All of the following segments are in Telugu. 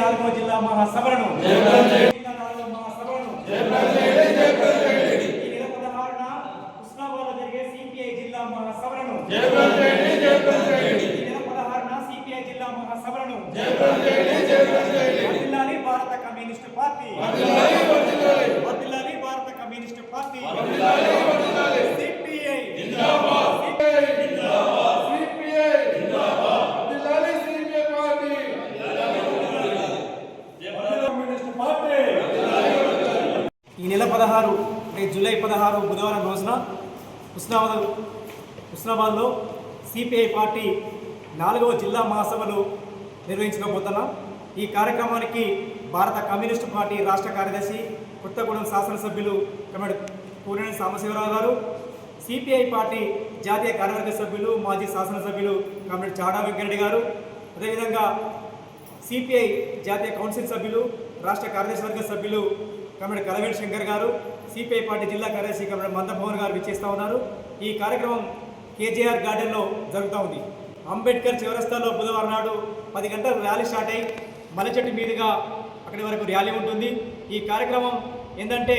నాలుగో జిల్లా మహాసభలను. భారత కమ్యూనిస్టు పార్టీ. భారత communist party CPI communist party ఈ నెల పదహారు అంటే జూలై పదహారు బుధవారం రోజున ఉస్నాబాద్ ఉస్నాబాద్లో సిపిఐ పార్టీ నాలుగవ జిల్లా మహాసభలు నిర్వహించకపోతున్నాం ఈ కార్యక్రమానికి భారత కమ్యూనిస్టు పార్టీ రాష్ట్ర కార్యదర్శి కొత్తగూడెం శాసనసభ్యులు కమిడి పూర్ణి సాంబశివరావు గారు సిపిఐ పార్టీ జాతీయ కార్యవర్గ సభ్యులు మాజీ శాసనసభ్యులు కమిడి చాడా వెంకరెడ్డి గారు. అదేవిధంగా సిపిఐ జాతీయ కౌన్సిల్ సభ్యులు రాష్ట్ర కార్యదర్శివర్గ సభ్యులు కమిడ కలవేటి శంకర్ గారు సిపిఐ పార్టీ జిల్లా కార్యదర్శి కమిడ మందభవన్ గారు విచ్చేస్తూ ఉన్నారు. ఈ కార్యక్రమం కేజీఆర్ గార్డెన్లో జరుగుతూ ఉంది. అంబేద్కర్ చివరస్తాలో బుధవారం నాడు పది గంటలకు ర్యాలీ స్టార్ట్ అయ్యి మలచెట్టు మీదుగా అక్కడి వరకు ర్యాలీ ఉంటుంది. ఈ కార్యక్రమం ఏంటంటే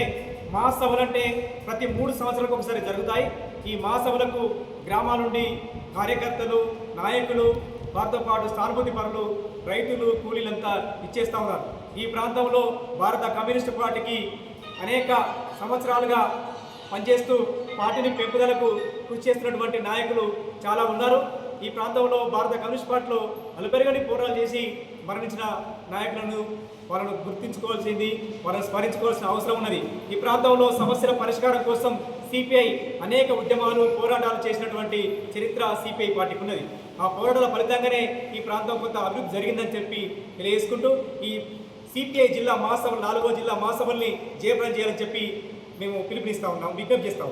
మహాసభలు అంటే ప్రతి మూడు సంవత్సరాలకు ఒకసారి జరుగుతాయి. ఈ మహాసభలకు గ్రామాల నుండి కార్యకర్తలు నాయకులు వారితో పాటు సానుభూతి పనులు రైతులు కూలీలంతా ఇచ్చేస్తూ ఉన్నారు. ఈ ప్రాంతంలో భారత కమ్యూనిస్టు పార్టీకి అనేక సంవత్సరాలుగా పనిచేస్తూ పార్టీని పెంపుదలకు కృషి చేస్తున్నటువంటి నాయకులు చాలా ఉన్నారు. ఈ ప్రాంతంలో భారత కమ్యూనిస్ట్ పార్టీలో అలుపెరగని పోరాటాలు చేసి మరణించిన నాయకులను వాళ్ళను గుర్తించుకోవాల్సింది వాళ్ళని స్మరించుకోవాల్సిన అవసరం ఉన్నది. ఈ ప్రాంతంలో సమస్యల పరిష్కారం కోసం సిపిఐ అనేక ఉద్యమాలు పోరాటాలు చేసినటువంటి చరిత్ర సిపిఐ పార్టీకి ఉన్నది ఆ పోరాటాల ఫలితంగానే ఈ ప్రాంతం కొంత అభివృద్ధి జరిగిందని చెప్పి తెలియజేసుకుంటూ ఈ సిపిఐ జిల్లా మహాసభలు నాలుగో జిల్లా మహాసభల్ని జయప్రదం చేయాలని చెప్పి మేము పిలుపునిస్తా ఉన్నాం విజ్ఞప్తి చేస్తాం